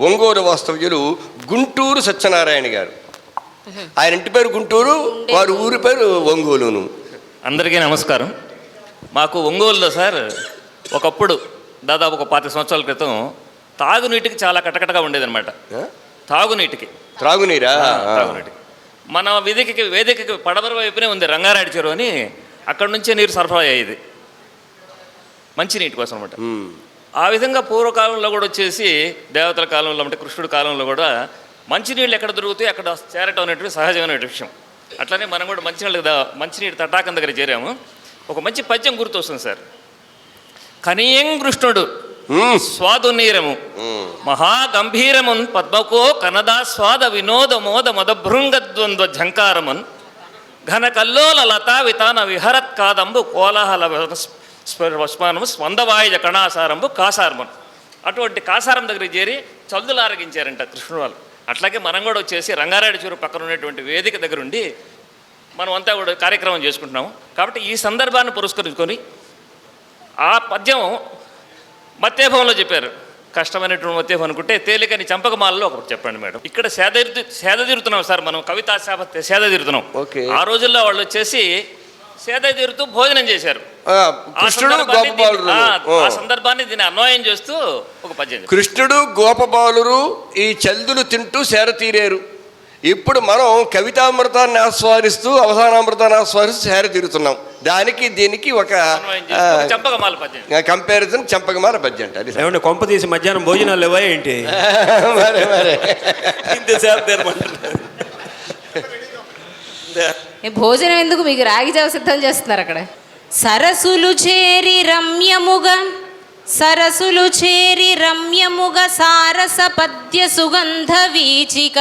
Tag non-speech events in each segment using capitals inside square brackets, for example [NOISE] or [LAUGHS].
ఒంగోలు వాస్తవ్యులు గుంటూరు సత్యనారాయణ గారు. ఆయన ఇంటి పేరు గుంటూరు వారి ఊరి పేరు ఒంగోలును. అందరికీ నమస్కారం. మాకు ఒంగోలులో సార్ ఒకప్పుడు దాదాపు ఒక పాతి సంవత్సరాల క్రితం తాగునీటికి చాలా కటకటగా ఉండేదన్నమాట? తాగునీటికి. త్రాగునీరా? తాగునీటికి మన వేదికకి వేదికకి పడమర వైపునే ఉంది రంగారాయుడు చెరువు అని అక్కడ నుంచే నీరు సరఫరా అయ్యేది. మంచినీటి కోసం అనమాట. ఆ విధంగా పూర్వకాలంలో కూడా వచ్చేసి దేవతల కాలంలో అంటే కృష్ణుడి కాలంలో కూడా మంచినీళ్ళు ఎక్కడ దొరుకుతాయి అక్కడ చేరటం అనేటువంటి సహజమైన విషయం అట్లనే మనం కూడా మంచినీళ్ళ మంచినీటి తటాకం దగ్గర చేరాము ఒక మంచి పద్యం గుర్తొస్తుంది సార్ కనీయం కృష్ణుడు ఉమ్. స్వాదు నీరము ఉమ్. మహాగంభీరమున్ పద్మకో కనదా స్వాద వినోద మోద మదభృంగద్వంద్వ ఝంకారమన్ ఘన కల్లోల లతా వితాన విహరత్ కాదంబు కోలాహల వస్మానము స్వందవాయుజ కణాసారంబు కాసారమన్. అటువంటి కాసారం దగ్గరికి చేరి చల్దులు ఆరగించారంట కృష్ణుడు వాళ్ళు. అట్లాగే మనం కూడా వచ్చేసి రంగారాయుడు చెరువు పక్కన ఉన్నటువంటి వేదిక దగ్గర ఉండి మనం అంతా కూడా కార్యక్రమం చేసుకుంటున్నాము. కాబట్టి ఈ సందర్భాన్ని పురస్కరించుకొని ఆ పద్యం మత్తేభంలో చెప్పారు. కష్టమైనటువంటి మత్తేభం అనుకుంటే తేలికని చంపకమాలలో ఒకటి చెప్పండి మేడం. ఇక్కడ సేద సేద తీరుతున్నాం సార్ మనం కవితా సేద తీరుతున్నాం. ఓకే. ఆ రోజుల్లో వాళ్ళు వచ్చేసి సేద తీరుతూ భోజనం చేశారు. కృష్ణుడు గోపబాలురు ఆ, ఆ సందర్భాన్ని దీన్ని అన్వయం చేస్తూ ఒక పద్యం. కృష్ణుడు గోపబాలురు ఈ చల్దులు తింటూ సేర తీరేరు. ఇప్పుడు మనం కవితామృతాన్ని ఆస్వాదిస్తూ అవసానామృతాన్ని ఆస్వాదిస్తూ సేర తీరుతున్నాం. దానికి దీనికి ఒక చంపకమాల పద్యం. కంపారిజన్ చంపకమాల పద్యం అంట. అది ఏమంటే కొంప తీసి మధ్యాహ్నం భోజనాలు లేవా ఏంటి? [LAUGHS] మరే మరే. ఇంతసేపు తెరమంటున్నారు. ఈ [LAUGHS] భోజనం ఎందుకు మీకు రాగి జావ సిద్ధం చేస్తున్నారు అక్కడ? సరసులు చేరి రమ్యముగా సరసులు చేరి రమ్యముగ సారస పద్య సుగంధ వీచిక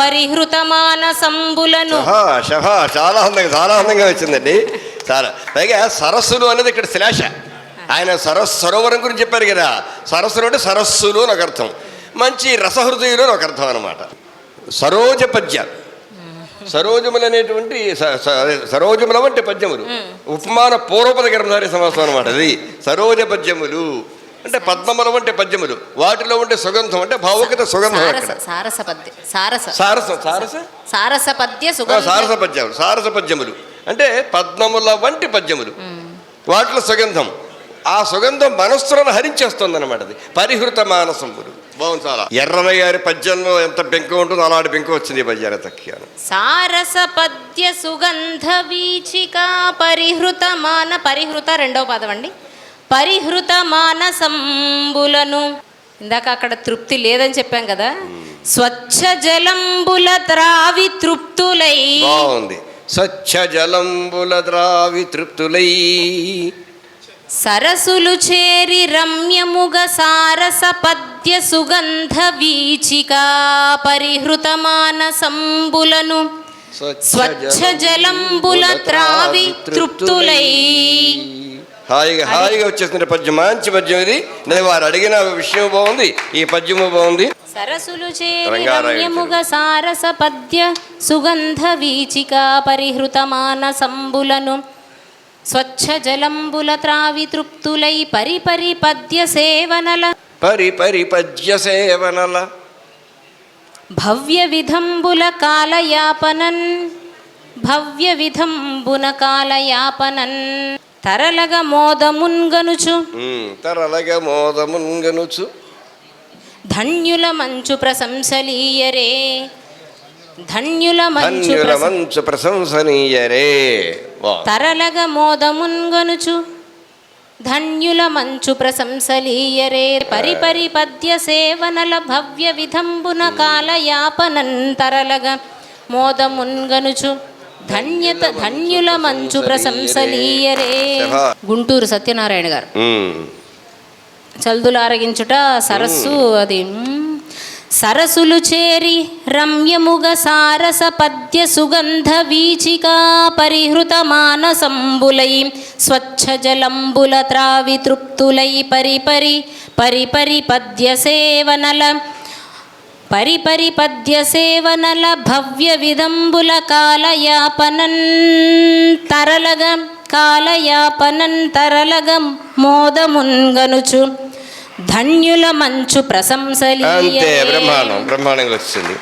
పరిహృత మానసంబులను షహా షహా చాలా అందంగా చాలా అందంగా వచ్చిందండి. చాలా. పైగా సరస్సులు అనేది ఇక్కడ శ్లేష ఆయన సరస్సు సరోవరం గురించి చెప్పారు కదా. సరస్సులు అంటే సరస్సులు అని ఒక అర్థం. మంచి రసహృదయులు అని ఒక అర్థం అనమాట సరోజ పద్య. సరోజములు అనేటువంటి సరోజములు అంటే పద్యములు. ఉపమాన పూర్వపద గర్భధారి సమాసం అనమాట అది. సరోజ పద్యములు అంటే పద్మముల వంటి పద్యములు. వాటిలో ఉండే సుగంధం అంటే భావుకత సుగంధం సారస అక్కడ. సారస పద్య సారస. సారసం సారస? సారస పద్య సారస సారస పద్యములు. అంటే పద్మముల వంటి పద్యములు. వాటిలో సుగంధం. ఆ సుగంధం మనస్సులను హరించేస్తుంది అనమాట అది. పరిహృత మానసములు బాగుంది చాలా. ఎర్రన గారి పద్యంలో ఎంత బెంక ఉంటుందో అలాంటి బెంక వచ్చింది ఈ పద్యాన్ని తక్కియాను. సారస పద్య సుగంధ వీచిక పరిహృత మాన పరిహృత రెండవ పదం అండి. పరిహృత మానసంబులను. ఇందాక అక్కడ తృప్తి లేదని చెప్పాం కదా. స్వచ్ఛ జలంబుల త్రావి తృప్తులై. బాగుంది. స్వచ్ఛ జలంబుల ద్రావి తృప్తులై. సరసులు చేరి రమ్యముగ సారస పద్య సుగంధ వీచిక పరిహృత మానసంబులను స్వచ్ఛ జలంబుల త్రావి తృప్తులై. హాయిగా హాయిగా వచ్చేసిన పద్యం మంచి పద్యం ఇది. నేను వారు అడిగిన విషయం బాగుంది ఈ పద్యము బాగుంది. సరసులు రమ్యముగ సారస పద్య సుగంధ వీచిక పరిహృత మానసంబులను స్వచ్ఛ జలంబుల త్రావి తృప్తులై పరిపరి పద్య సేవనల పరి పరి పద్య సేవనల భవ్య విధంబుల కాలయాపనన్ భవ్య విధంబున కాలయాపనన్ తరలగ మోదమున్గనుచు తరలగ మోదమున్గనుచు ధన్యుల మంచు ప్రశంసలీయరే ధన్యుల మంచు ప్రశంసనీయరే. తరలగ మోదమున్గనుచు. ధన్యుల మంచు ప్రశంసలీయరే. పరిపరి పద్య సేవనల భవ్య విధంబున కాలయాపనన్ తరలగ మోదమున్గనుచు. ధన్యత ధన్యుల మంచు ప్రశంసలీయరే. గుంటూరు సత్యనారాయణ గారు. ఉమ్. చల్దులు ఆరగించుట సరస్సు అది. సరసులు చేరి రమ్యముగ సారస పద్య సుగంధ వీచికా పరిహృత మానసంబులై స్వచ్ఛ జలంబుల త్రావి తృప్తులై పరిపరి పరిపరి పద్య సేవనల పరిపరి పద్య సేవనల భవ్య విదంబుల కాలయాపనన్ తరలగం కాలయాపనన్ తరలగం మోదమున్గనుచు. ధన్యుల మంచు ప్రశంసలీయే అంతే బ్రహ్మాండం బ్రహ్మాండంగా వచ్చింది